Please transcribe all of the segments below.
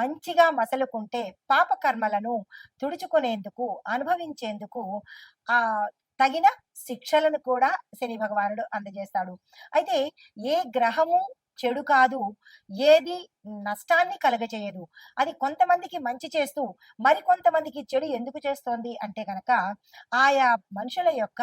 మంచిగా మసలుకుంటే పాప కర్మలను తుడుచుకునేందుకు అనుభవించేందుకు ఆ తగిన శిక్షలను కూడా శని భగవానుడు అందజేస్తాడు. అయితే ఏ గ్రహము చెడు కాదు ఏది నష్టాన్ని కలగజేయదు. అది కొంతమందికి మంచి చేస్తూ మరి కొంతమందికి చెడు ఎందుకు చేస్తోంది అంటే గనక ఆయా మనుషుల యొక్క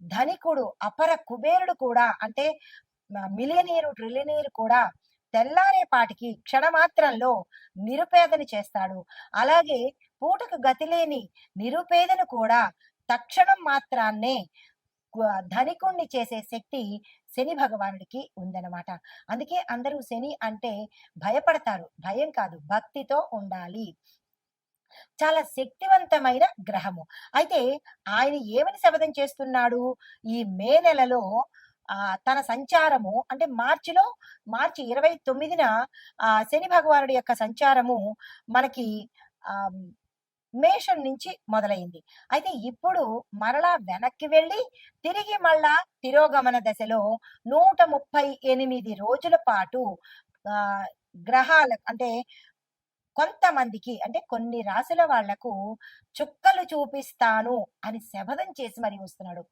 ధనికుడు అపర కుబేరుడు కూడా అంటే మిలియనీరు ట్రిలియనీరు కూడా తెల్లారేపాటికి క్షణమాత్రంలో నిరుపేదని చేస్తాడు. అలాగే పూటకు గతిలేని నిరుపేదను కూడా తక్షణం మాత్రాన్నే ధనికుణ్ణి చేసే శక్తి శని భగవానుడికి ఉందన్నమాట. అందుకే అందరూ శని అంటే భయపడతారు. భయం కాదు. భక్తితో ఉండాలి. చాలా శక్తివంతమైన గ్రహము. అయితే ఆయన ఏమని శపథం చేస్తున్నాడు? ఈ మే నెలలో ఆ తన సంచారము అంటే మార్చిలో మార్చి ఇరవై తొమ్మిదిన ఆ శని భగవానుడి యొక్క సంచారము మనకి ఆ మేషం నుంచి మొదలైంది. అయితే ఇప్పుడు మరలా వెనక్కి వెళ్ళి తిరిగి మళ్ళా తిరోగమన దశలో నూట ముప్పై ఎనిమిది రోజుల పాటు ఆ గ్రహాల అంటే కొంతమందికి అంటే కొన్ని రాశుల వాళ్ళకు చుక్కలు చూపిస్తాను అని శపథం చేసి మరి వస్తున్నాడు.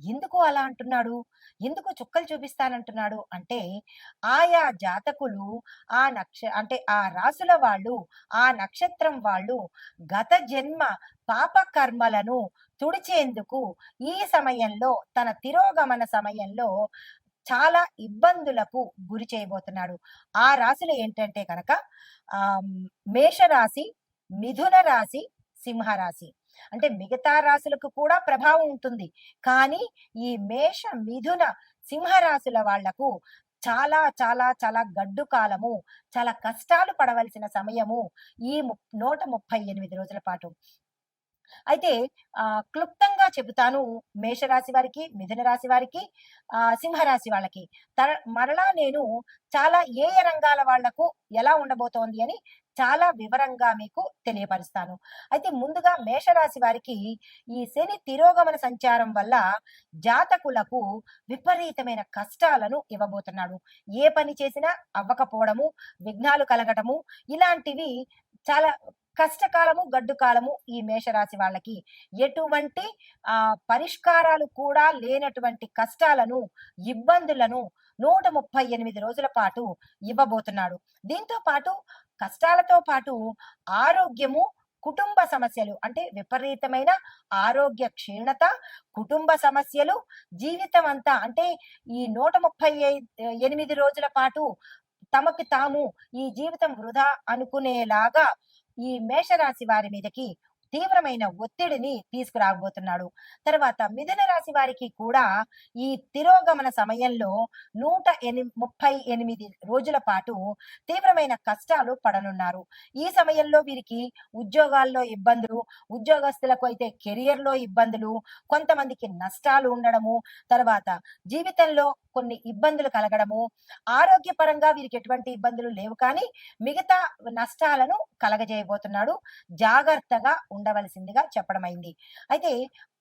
ఎందుకు అలా అంటున్నాడు? ఎందుకు చుక్కలు చూపిస్తానంటున్నాడు? అంటే ఆయా జాతకులు ఆ నక్ష అంటే ఆ రాసుల వాళ్ళు ఆ నక్షత్రం వాళ్ళు గత జన్మ పాప కర్మలను తుడిచేందుకు ఈ సమయంలో తన తిరోగమన సమయంలో చాలా ఇబ్బందులకు గురి చేయబోతున్నాడు. ఆ రాశులు ఏంటంటే కనుక ఆ మేషరాశి మిథున రాశి సింహరాశి. అంటే మిగతా రాశులకు కూడా ప్రభావం ఉంటుంది. కానీ ఈ మేష మిథున సింహరాశుల వాళ్ళకు చాలా చాలా చాలా గడ్డు కాలము చాలా కష్టాలు పడవలసిన సమయము ఈ నూట ముప్పై ఎనిమిది రోజుల పాటు. అయితే ఆ క్లుప్తంగా చెబుతాను మేషరాశి వారికి మిథున రాశి వారికి ఆ సింహరాశి వాళ్ళకి. తర మరలా నేను చాలా ఏ ఏ రంగాల వాళ్ళకు ఎలా ఉండబోతోంది అని చాలా వివరంగా మీకు తెలియపరుస్తాను. అయితే ముందుగా మేషరాశి వారికి ఈ శని తిరోగమన సంచారం వల్ల జాతకులకు విపరీతమైన కష్టాలను ఇవ్వబోతున్నాడు. ఏ పని చేసినా అవ్వకపోవడము విఘ్నాలు కలగటము ఇలాంటివి చాలా కష్టకాలము గడ్డు కాలము ఈ మేషరాశి వాళ్ళకి. ఎటువంటి ఆ పరిష్కారాలు కూడా లేనటువంటి కష్టాలను ఇబ్బందులను నూట ముప్పై ఎనిమిది రోజుల పాటు ఇవ్వబోతున్నాడు. దీంతో పాటు కష్టాలతో పాటు ఆరోగ్యము కుటుంబ సమస్యలు అంటే విపరీతమైన ఆరోగ్య క్షీణత కుటుంబ సమస్యలు జీవితం అంతా అంటే ఈ నూట ముప్పై ఎనిమిది రోజుల పాటు తమకి తాము ఈ జీవితం వృధా అనుకునేలాగా ఈ మేషరాశి వారి మీదకి తీవ్రమైన ఒత్తిడిని తీసుకురాబోతున్నాడు. తర్వాత మిథున రాశి వారికి కూడా ఈ తిరోగమన సమయంలో నూట ఎని ముప్పై ఎనిమిది రోజుల పాటు తీవ్రమైన కష్టాలు పడనున్నారు. ఈ సమయంలో వీరికి ఉద్యోగాల్లో ఇబ్బందులు ఉద్యోగస్తులకు అయితే కెరియర్లో ఇబ్బందులు కొంతమందికి నష్టాలు ఉండడము తర్వాత జీవితంలో కొన్ని ఇబ్బందులు కలగడము ఆరోగ్యపరంగా వీరికి ఎటువంటి ఇబ్బందులు లేవు. కానీ మిగతా నష్టాలను కలగజేయబోతున్నాడు. జాగ్రత్తగా ఉండవలసిందిగా చెప్పడమైంది. అయితే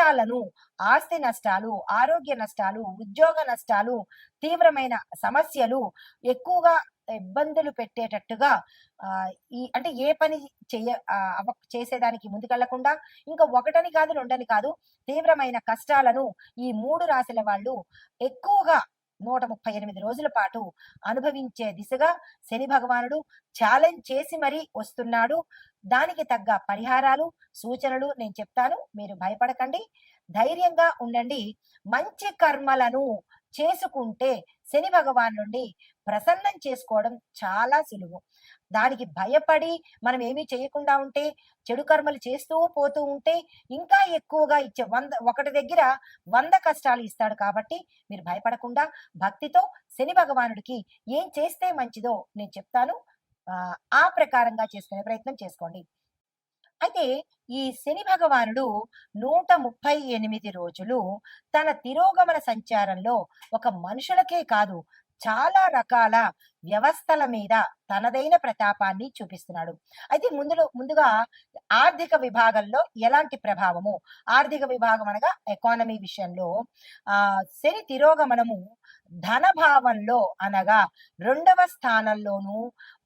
నష్టాలను ఆస్తి నష్టాలు ఆరోగ్య నష్టాలు ఉద్యోగ నష్టాలు తీవ్రమైన సమస్యలు ఎక్కువగా ఇబ్బందులు పెట్టేటట్టుగా ఈ అంటే ఏ పని చేయ చేసేదానికి ముందుకెళ్ళకుండా ఇంకా ఒకటని కాదు రెండని కాదు తీవ్రమైన కష్టాలను ఈ మూడు రాశుల వాళ్ళు ఎక్కువగా నూట ముప్పై ఎనిమిది రోజుల పాటు అనుభవించే దిశగా శని భగవానుడు ఛాలెంజ్ చేసి మరీ వస్తున్నాడు. దానికి తగ్గ పరిహారాలు సూచనలు నేను చెప్తాను. మీరు భయపడకండి. ధైర్యంగా ఉండండి. మంచి కర్మలను చేసుకుంటే శని భగవాన్ నుండి ప్రసన్నం చేసుకోవడం చాలా సులువు. దానికి భయపడి మనం ఏమీ చేయకుండా ఉంటే చెడు కర్మలు చేస్తూ పోతూ ఉంటే ఇంకా ఎక్కువగా ఇచ్చే వంద ఒకటి దగ్గర వంద కష్టాలు ఇస్తాడు కాబట్టి మీరు భయపడకుండా భక్తితో శని భగవానుడికి ఏం చేస్తే మంచిదో నేను చెప్తాను. ఆ, ఆ ప్రకారంగా చేసుకునే ప్రయత్నం చేసుకోండి. అయితే ఈ శని భగవానుడు నూట ముప్పై ఎనిమిది రోజులు తన తిరోగమన సంచారంలో ఒక మనుషులకే కాదు చాలా రకాల వ్యవస్థల మీద తనదైన ప్రతాపాన్ని చూపిస్తున్నాడు. అయితే ముందులో ముందుగా ఆర్థిక విభాగంలో ఎలాంటి ప్రభావము? ఆర్థిక విభాగం అనగా ఎకానమీ విషయంలో ఆ శని తిరోగమనము ధనభావంలో అనగా రెండవ స్థానంలోను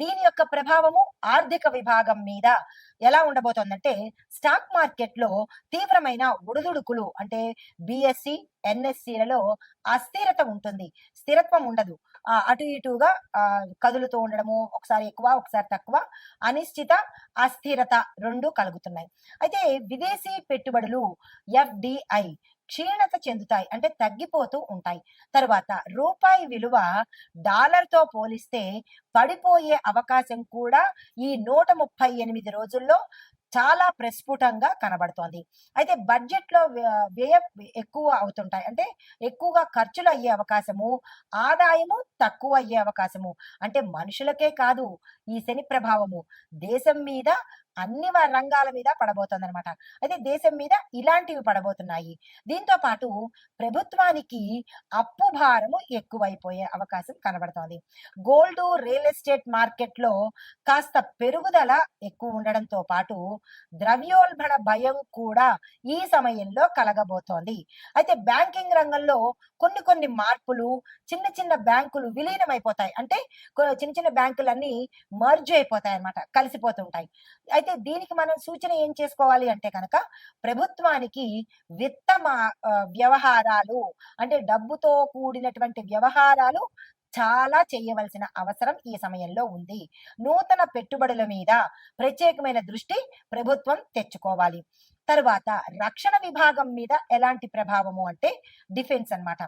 దీని యొక్క ప్రభావము ఆర్థిక విభాగం మీద ఎలా ఉండబోతోందంటే స్టాక్ మార్కెట్లో తీవ్రమైన ఉడుదుడుకులు అంటే బిఎస్సి ఎన్ఎస్సిలలో అస్థిరత ఉంటుంది స్థిరత్వం ఉండదు. ఆ, అటు ఇటుగా కదులుతూ ఉండడము ఒకసారి ఎక్కువ ఒకసారి తక్కువ అనిశ్చిత అస్థిరత రెండు కలుగుతున్నాయి. అయితే విదేశీ పెట్టుబడులు ఎఫ్డిఐ క్షీణత చెందుతాయి అంటే తగ్గిపోతూ ఉంటాయి. తర్వాత రూపాయి విలువ డాలర్తో పోలిస్తే పడిపోయే అవకాశం కూడా ఈ నూట ముప్పై ఎనిమిది రోజుల్లో చాలా ప్రస్ఫుటంగా కనబడుతోంది. అయితే బడ్జెట్లో వ్యయ ఎక్కువ అవుతుంటాయి. అంటే ఎక్కువగా ఖర్చులు అయ్యే అవకాశము ఆదాయము తక్కువ అయ్యే అవకాశము. అంటే మనుషులకే కాదు ఈ శని ప్రభావము దేశం మీద అన్ని రంగాల మీద పడబోతుంది అనమాట అయితే దేశం మీద ఇలాంటివి పడబోతున్నాయి. దీంతో పాటు ప్రభుత్వానికి అప్పు భారము ఎక్కువైపోయే అవకాశం కనబడుతోంది. గోల్డ్ రియల్ ఎస్టేట్ మార్కెట్లో కాస్త పెరుగుదల ఎక్కువ ఉండడంతో పాటు ద్రవ్యోల్బణ భయం కూడా ఈ సమయంలో కలగబోతోంది. అయితే బ్యాంకింగ్ రంగంలో కొన్ని కొన్ని మార్పులు చిన్న చిన్న బ్యాంకులు విలీనమైపోతాయి. అంటే చిన్న చిన్న బ్యాంకులన్నీ మర్జ్ అయిపోతాయి అనమాట కలిసిపోతుంటాయి. అయితే దీనికి మనం సూచన ఏం చేసుకోవాలి అంటే కనుక ప్రభుత్వానికి విత్త వ్యవహారాలు అంటే డబ్బుతో కూడినటువంటి వ్యవహారాలు చాలా చేయవలసిన అవసరం ఈ సమయంలో ఉంది. నూతన పెట్టుబడుల మీద ప్రత్యేకమైన దృష్టి ప్రభుత్వం తెచ్చుకోవాలి. తర్వాత రక్షణ విభాగం మీద ఎలాంటి ప్రభావము అంటే డిఫెన్స్ అన్నమాట.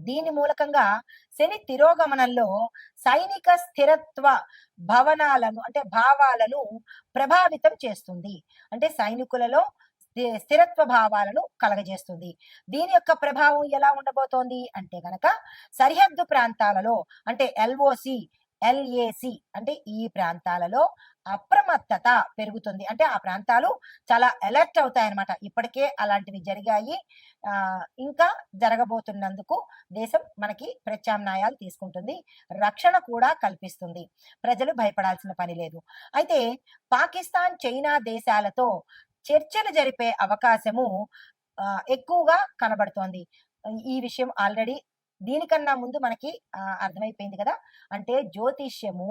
దీని మూలకంగా శని తిరోగమనంలో సైనిక స్థిరత్వ భవనాలను అంటే భావాలను ప్రభావితం చేస్తుంది. అంటే సైనికులలో స్థి- స్థిరత్వ భావాలను కలగజేస్తుంది. దీని యొక్క ప్రభావం ఎలా ఉండబోతోంది అంటే గనక సరిహద్దు ప్రాంతాలలో అంటే ఎల్ఓసి ఎల్ఏసి అంటే ఈ ప్రాంతాలలో అప్రమత్తత పెరుగుతుంది. అంటే ఆ ప్రాంతాలు చాలా అలర్ట్ అవుతాయన్నమాట. ఇప్పటికే అలాంటివి జరిగాయి. ఆ, ఇంకా జరగబోతున్నందుకు దేశం మనకి ప్రత్యామ్నాయాలు తీసుకుంటుంది. రక్షణ కూడా కల్పిస్తుంది. ప్రజలు భయపడాల్సిన పని లేదు. అయితే పాకిస్తాన్ చైనా దేశాలతో చర్చలు జరిపే అవకాశము ఎక్కువగా కనబడుతోంది. ఈ విషయం ఆల్రెడీ దీనికన్నా ముందు మనకి అర్థమైపోయింది కదా? అంటే జ్యోతిష్యము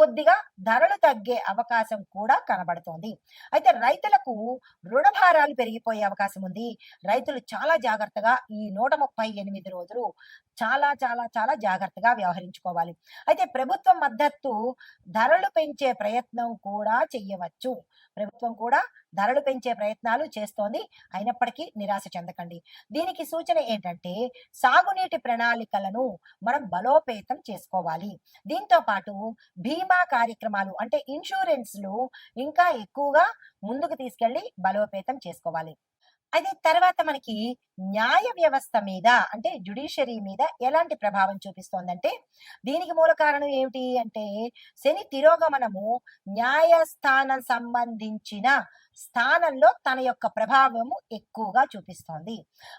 కొద్దిగా ధరలు తగ్గే అవకాశం కూడా కనబడుతోంది. అయితే రైతులకు రుణభారాలు పెరిగిపోయే అవకాశం ఉంది. రైతులు చాలా జాగ్రత్తగా ఈ నూట ముప్పై ఎనిమిది రోజులు చాలా చాలా చాలా జాగ్రత్తగా వ్యవహరించుకోవాలి. అయితే ప్రభుత్వం మద్దతు ధరలు పెంచే ప్రయత్నం కూడా చెయ్యవచ్చు. ప్రభుత్వం కూడా ధరలు పెంచే ప్రయత్నాలు చేస్తోంది. అయినప్పటికీ నిరాశ చెందకండి. దీనికి సూచన ఏంటంటే సాగునీటి ప్రణాళికలను మనం బలోపేతం చేసుకోవాలి. దీంతో పాటు బీమా కార్యక్రమాలు అంటే ఇన్సూరెన్స్లు ఇంకా ఎక్కువగా ముందుకు తీసుకెళ్ళి బలోపేతం చేసుకోవాలి. అయితే తర్వాత మనకి న్యాయ వ్యవస్థ మీద అంటే జుడిషియరీ మీద ఎలాంటి ప్రభావం చూపిస్తోందంటే దీనికి మూల కారణం ఏమిటి అంటే శని తిరోగమనము న్యాయస్థానం సంబంధించిన స్థానంలో తన యొక్క ప్రభావము ఎక్కువగా చూపిస్తోంది.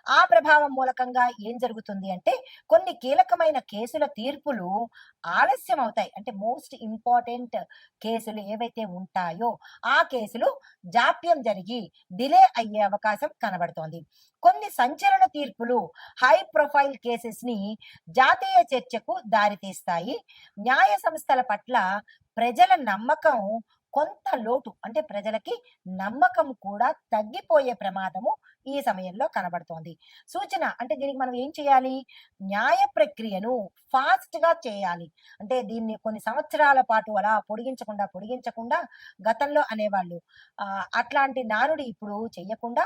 ఆ ప్రభావం మూలకంగా ఏం జరుగుతుంది అంటే కొన్ని కీలకమైన కేసుల తీర్పులు ఆలస్యం అవుతాయి అంటే మోస్ట్ ఇంపార్టెంట్ కేసులు ఏవైతే ఉంటాయో ఆ కేసులు జాప్యం జరిగి డిలే అయ్యే అవకాశం కనబడుతోంది. కొన్ని సంచలన తీర్పులు హై ప్రొఫైల్ కేసెస్ని జాతీయ చర్చకు దారితీస్తాయి. న్యాయ సంస్థల పట్ల ప్రజల నమ్మకం కొంత లోటు అంటే ప్రజలకి నమ్మకం కూడా తగ్గిపోయే ప్రమాదము ఈ సమయంలో కనబడుతోంది. సూచన అంటే దీనికి మనం ఏం చేయాలి? న్యాయ ప్రక్రియను ఫాస్ట్గా చేయాలి. అంటే దీన్ని కొన్ని సంవత్సరాల పాటు అలా పొడిగించకుండా పొడిగించకుండా గతంలో అనేవాళ్ళు ఆ, అట్లాంటి నానుడి ఇప్పుడు చెయ్యకుండా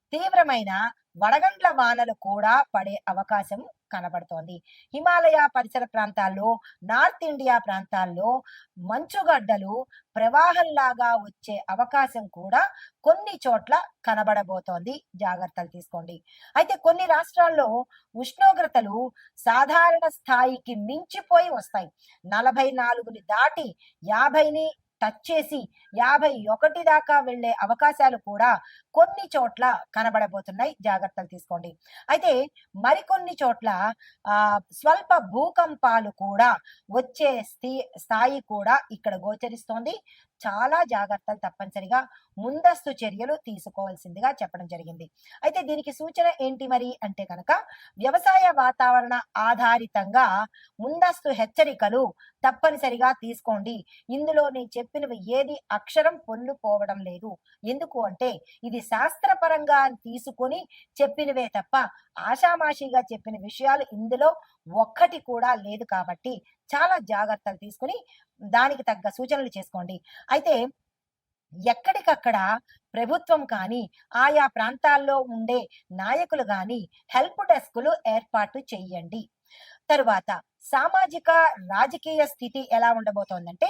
తీవ్రమైన వడగండ్ల వానలు కూడా పడే అవకాశం కనబడుతోంది. హిమాలయ పరిసర ప్రాంతాల్లో నార్త్ ఇండియా ప్రాంతాల్లో మంచుగడ్డలు ప్రవాహంలాగా వచ్చే అవకాశం కూడా కొన్ని చోట్ల కనబడబోతోంది. జాగ్రత్తలు తీసుకోండి. అయితే కొన్ని రాష్ట్రాల్లో ఉష్ణోగ్రతలు సాధారణ స్థాయికి మించిపోయి వస్తాయి. నలభై నాలుగుని దాటి యాభైని టచ్ చేసి యాభై ఒకటి దాకా వెళ్ళే అవకాశాలు కూడా కొన్ని చోట్ల కనబడబోతున్నాయి. జాగ్రత్తలు తీసుకోండి. అయితే మరికొన్ని చోట్ల ఆ స్వల్ప భూకంపాలు కూడా వచ్చే స్థి- స్థాయి కూడా ఇక్కడ గోచరిస్తోంది. చాలా జాగ్రత్తలు తప్పనిసరిగా ముందస్తు చర్యలు తీసుకోవాల్సిందిగా చెప్పడం జరిగింది. అయితే దీనికి సూచన ఏంటి మరి అంటే కనుక వ్యవసాయ వాతావరణ ఆధారితంగా ముందస్తు హెచ్చరికలు తప్పనిసరిగా తీసుకోండి. ఇందులో నేను చెప్పినవి ఏది అక్షరం పొల్లుపోవడం లేదు. ఎందుకు అంటే ఇది శాస్త్రపరంగా తీసుకొని చెప్పినవే తప్ప ఆషామాషిగా చెప్పిన విషయాలు ఇందులో ఒక్కటి కూడా లేదు కాబట్టి చాలా జాగ్రత్తలు తీసుకుని దానికి తగ్గ సూచనలు చేసుకోండి. అయితే ఎక్కడికక్కడ ప్రభుత్వం కానీ ఆయా ప్రాంతాల్లో ఉండే నాయకులు కానీ హెల్ప్ డెస్కులు ఏర్పాటు చేయండి. తరువాత సామాజిక రాజకీయ స్థితి ఎలా ఉండబోతోందంటే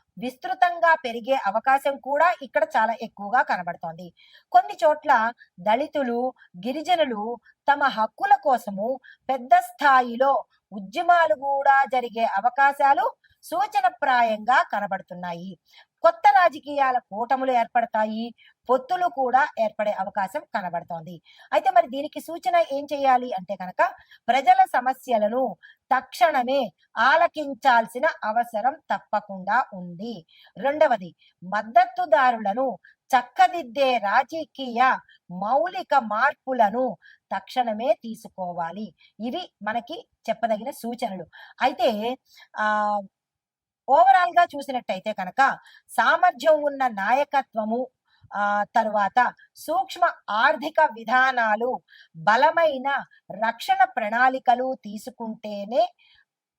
విస్తృతంగా పెరిగే అవకాశం కూడా ఇక్కడ చాలా ఎక్కువగా కనబడుతోంది. కొన్ని చోట్ల దళితులు గిరిజనులు తమ హక్కుల కోసము పెద్ద స్థాయిలో ఉద్యమాలు కూడా జరిగే అవకాశాలు సూచనప్రాయంగా కనబడుతున్నాయి. కొత్త రాజకీయాల కూటములు ఏర్పడతాయి. పొత్తులు కూడా ఏర్పడే అవకాశం కనబడుతోంది. అయితే మరి దీనికి సూచన ఏం చేయాలి అంటే కనుక ప్రజల సమస్యలను తక్షణమే ఆలకించాల్సిన అవసరం తప్పకుండా ఉంది. రెండవది మద్దతుదారులను చక్కదిద్దే రాజకీయ మౌలిక మార్పులను తక్షణమే తీసుకోవాలి. ఇవి మనకి చెప్పదగిన సూచనలు. అయితే ఆ ఓవరాల్గా చూసినట్టయితే కనుక సామర్థ్యం ఉన్న నాయకత్వము ఆ తరువాత సూక్ష్మ ఆర్థిక విధానాలు బలమైన రక్షణ ప్రణాళికలు తీసుకుంటేనే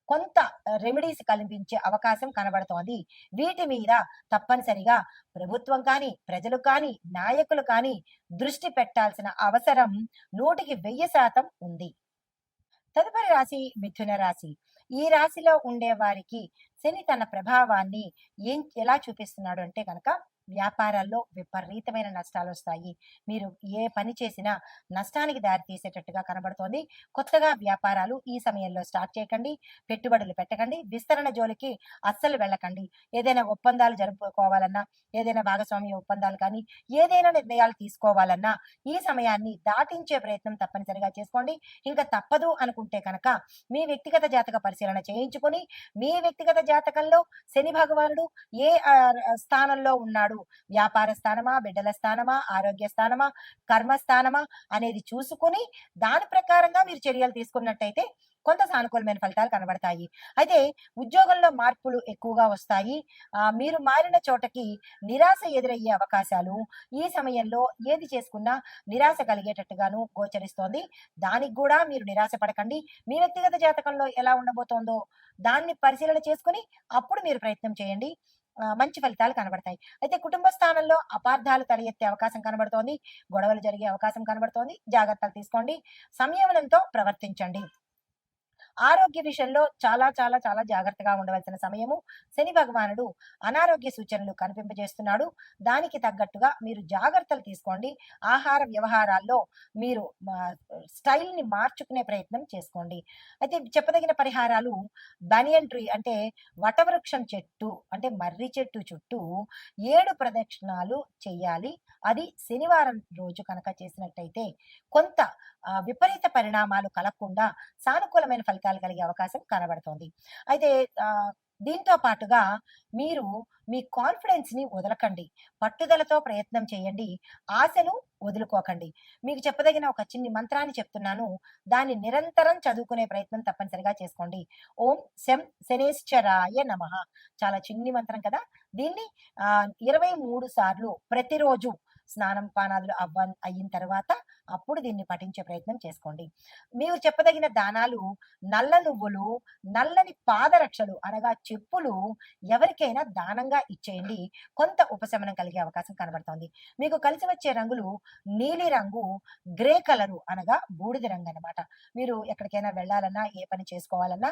కొంత రెమెడీస్ కల్పించే అవకాశం కనబడుతోంది. వీటి మీద తప్పనిసరిగా ప్రభుత్వం కానీ ప్రజలు కానీ నాయకులు కానీ దృష్టి పెట్టాల్సిన అవసరం నూటికి వెయ్యి శాతం ఉంది. తదుపరి రాశి మిథున రాశి. ఈ రాశిలో ఉండే వారికి శని తన ప్రభావాన్ని ఏం ఎలా చూపిస్తున్నాడు అంటే కనుక వ్యాపారాల్లో విపరీతమైన నష్టాలు వస్తాయి మీరు ఏ పని చేసినా నష్టానికి దారి తీసేటట్టుగా కనబడుతోంది. కొత్తగా వ్యాపారాలు ఈ సమయంలో స్టార్ట్ చేయకండి. పెట్టుబడులు పెట్టకండి. విస్తరణ జోలికి అస్సలు వెళ్ళకండి. ఏదైనా ఒప్పందాలు జరుపుకోవాలన్నా ఏదైనా భాగస్వామ్య ఒప్పందాలు కానీ ఏదైనా నిర్ణయాలు తీసుకోవాలన్నా ఈ సమయాన్ని దాటించే ప్రయత్నం తప్పనిసరిగా చేసుకోండి. ఇంకా తప్పదు అనుకుంటే కనుక మీ వ్యక్తిగత జాతక పరిశీలన చేయించుకొని మీ వ్యక్తిగత జాతకంలో శని భగవానుడు ఏ స్థానంలో ఉన్నాడు వ్యాపార స్థానమా బిడ్డల స్థానమా ఆరోగ్య స్థానమా కర్మ స్థానమా అనేది చూసుకుని దాని ప్రకారంగా మీరు చర్యలు తీసుకున్నట్టయితే కొంత సానుకూలమైన ఫలితాలు కనబడతాయి. అయితే ఉద్యోగంలో మార్పులు ఎక్కువగా వస్తాయి. మీరు మారిన చోటకి నిరాశ ఎదురయ్యే అవకాశాలు ఈ సమయంలో ఏది చేసుకున్నా నిరాశ కలిగేటట్టుగాను గోచరిస్తోంది. దానికి కూడా మీరు నిరాశ పడకండి. మీ వ్యక్తిగత జాతకంలో ఎలా ఉండబోతోందో దాన్ని పరిశీలన చేసుకుని అప్పుడు మీరు ప్రయత్నం చేయండి. మంచి ఫలితాలు కనబడతాయి. అయితే కుటుంబ స్థానంలో అపార్థాలు తల ఎత్తే అవకాశం కనబడుతోంది. గొడవలు జరిగే అవకాశం కనబడుతోంది. జాగ్రత్తలు తీసుకోండి. సంయమనంతో ప్రవర్తించండి. ఆరోగ్య విషయంలో చాలా చాలా చాలా జాగ్రత్తగా ఉండవలసిన సమయము. శని భగవానుడు అనారోగ్య సూచనలు కనిపింపజేస్తున్నాడు. దానికి తగ్గట్టుగా మీరు జాగ్రత్తలు తీసుకోండి. ఆహార వ్యవహారాల్లో మీరు స్టైల్ని మార్చుకునే ప్రయత్నం చేసుకోండి. అయితే చెప్పదగిన పరిహారాలు బనియన్ ట్రీ అంటే వటవృక్షం చెట్టు అంటే మర్రి చెట్టు చుట్టూ ఏడు ప్రదక్షిణాలు చేయాలి. అది శనివారం రోజు కనుక చేసినట్టయితే కొంత విపరీత పరిణామాలు కలగకుండా సానుకూలమైన ఫలితాలు కలిగే అవకాశం కనబడుతోంది. అయితే దీంతో పాటుగా మీరు మీ కాన్ఫిడెన్స్ని వదలకండి. పట్టుదలతో ప్రయత్నం చేయండి. ఆశను వదులుకోకండి. మీకు చెప్పదగిన ఒక చిన్ని మంత్రాన్ని చెప్తున్నాను. దాన్ని నిరంతరం చదువుకునే ప్రయత్నం తప్పనిసరిగా చేసుకోండి. ఓం శం శనేశ్వరాయ నమ. చాలా చిన్ని మంత్రం కదా! దీన్ని ఆ ఇరవై మూడు సార్లు ప్రతిరోజు స్నానం పానాదులు అవ్వ అయిన తర్వాత అప్పుడు దీన్ని పఠించే ప్రయత్నం చేసుకోండి. మీరు చెప్పదగిన దానాలు నల్ల నువ్వులు నల్లని పాదరక్షలు అనగా చెప్పులు ఎవరికైనా దానంగా ఇచ్చేయండి. కొంత ఉపశమనం కలిగే అవకాశం కనబడుతోంది. మీకు కలిసి వచ్చే రంగులు నీలి రంగు గ్రే కలరు అనగా బూడిద రంగు అనమాట మీరు ఎక్కడికైనా వెళ్ళాలన్నా ఏ పని చేసుకోవాలన్నా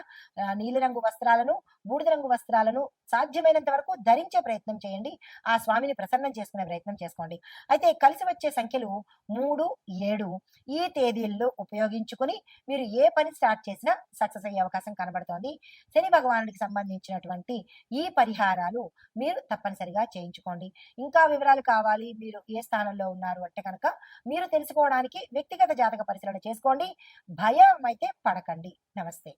నీలిరంగు వస్త్రాలను బూడిద రంగు వస్త్రాలను సాధ్యమైనంత వరకు ధరించే ప్రయత్నం చేయండి. ఆ స్వామిని ప్రసన్నం చేసుకునే ప్రయత్నం చేసుకోండి. అయితే కలిసి వచ్చే సంఖ్యలు మూడు ఏడు ఈ తేదీల్లో ఉపయోగించుకుని మీరు ఏ పని స్టార్ట్ చేసినా సక్సెస్ అయ్యే అవకాశం కనబడుతోంది. శని భగవానుడికి సంబంధించినటువంటి ఈ పరిహారాలు మీరు తప్పనిసరిగా చేయించుకోండి. ఇంకా వివరాలు కావాలి మీరు ఏ స్థానంలో ఉన్నారు అంటే కనుక మీరు తెలుసుకోవడానికి వ్యక్తిగత జాతక పరిశీలన చేసుకోండి. భయం అయితే పడకండి. నమస్తే.